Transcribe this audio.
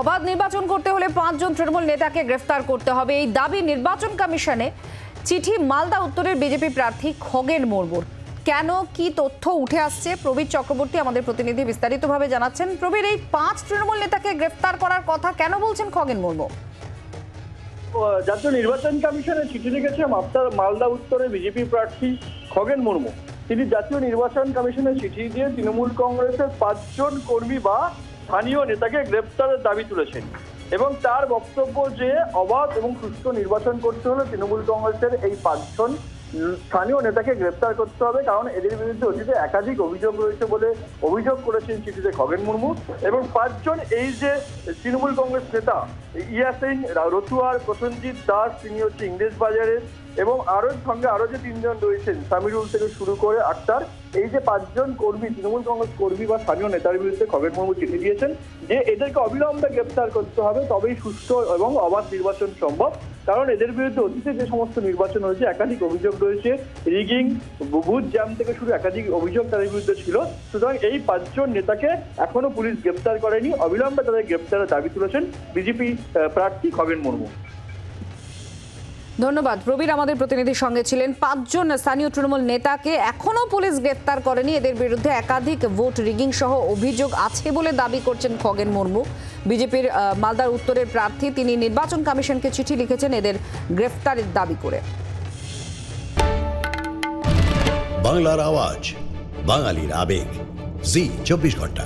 অবাধ নির্বাচন করতে হলে পাঁচজন তৃণমূল নেতাকে গ্রেফতার করতে হবে। এই দাবি নির্বাচন কমিশনে চিঠি মালদা উত্তরের বিজেপি প্রার্থী খগেন মুর্মুর। কেন, কি তথ্য উঠে আসছে? প্রবীর চক্রবর্তী আমাদের প্রতিনিধি বিস্তারিতভাবে জানাচ্ছেন। প্রবীর, এই পাঁচ তৃণমূল নেতাকে গ্রেফতার করার কথা কেন বলছেন খগেন মুর্মু? জাতীয় নির্বাচন কমিশনে চিঠি লিখেছে মালদা উত্তরে বিজেপি প্রার্থী খগেন মুর্মু। তিনি জাতীয় নির্বাচন কমিশনের চিঠি দিয়ে তৃণমূল কংগ্রেসের পাঁচজন কর্মী বা স্থানীয় নেতাকে গ্রেপ্তারের দাবি তুলেছেন। এবং তার বক্তব্য যে অবাধ এবং সুস্থ নির্বাচন করতে হলে তৃণমূল কংগ্রেসের এই পাঁচজন স্থানীয় নেতাকে গ্রেপ্তার করতে হবে, কারণ এদের বিরুদ্ধে অতীতে একাধিক অভিযোগ রয়েছে বলে অভিযোগ করেছেন চিঠিতে খগেন মুর্মু। এবং পাঁচজন এই যে তৃণমূল কংগ্রেস নেতা ইয়াসিন রতুয়ার, প্রসেনজিৎ দাস, তিনি হচ্ছে ইংরেজ বাজারের, এবং আরও সঙ্গে আরও যে তিনজন রয়েছেন, সামিরুল থেকে শুরু করে আক্তার, এই যে পাঁচজন কর্মী, তৃণমূল কংগ্রেস কর্মী বা স্থানীয় নেতার বিরুদ্ধে খগেন মুর্মু চিঠি দিয়েছেন যে এদেরকে অবিলম্বে গ্রেপ্তার করতে হবে, তবেই সুস্থ এবং অবাধ নির্বাচন সম্ভব। কারণ এদের বিরুদ্ধে অতীতে যে সমস্ত নির্বাচন হয়েছে, একাধিক অভিযোগ রয়েছে, রিগিং বুথ জ্যাম থেকে শুরু একাধিক অভিযোগ তাদের বিরুদ্ধে ছিল। সুতরাং এই পাঁচজন নেতাকে এখনও পুলিশ গ্রেপ্তার করেনি। অবিলম্বে তাদের গ্রেপ্তারের দাবি তুলেছেন বিজেপি প্রার্থী খগেন মুর্মু। ধন্যবাদ। প্রবীর আমাদের প্রতিনিধির সঙ্গে ছিলেন। পাঁচজন স্থানীয় তৃণমূল নেতাকে এখনও পুলিশ গ্রেপ্তার করেনি। এদের বিরুদ্ধে একাধিক ভোট রিগিং সহ অভিযোগ আছে বলে দাবি করছেন খগেন মুর্মু। বিজেপির মালদার উত্তরের প্রার্থী তিনি নির্বাচন কমিশনকে চিঠি লিখেছেন এদের গ্রেফতারের দাবি করে। বাংলার আওয়াজ, বাঙালির আবেগ। জি, চব্বিশ ঘণ্টা।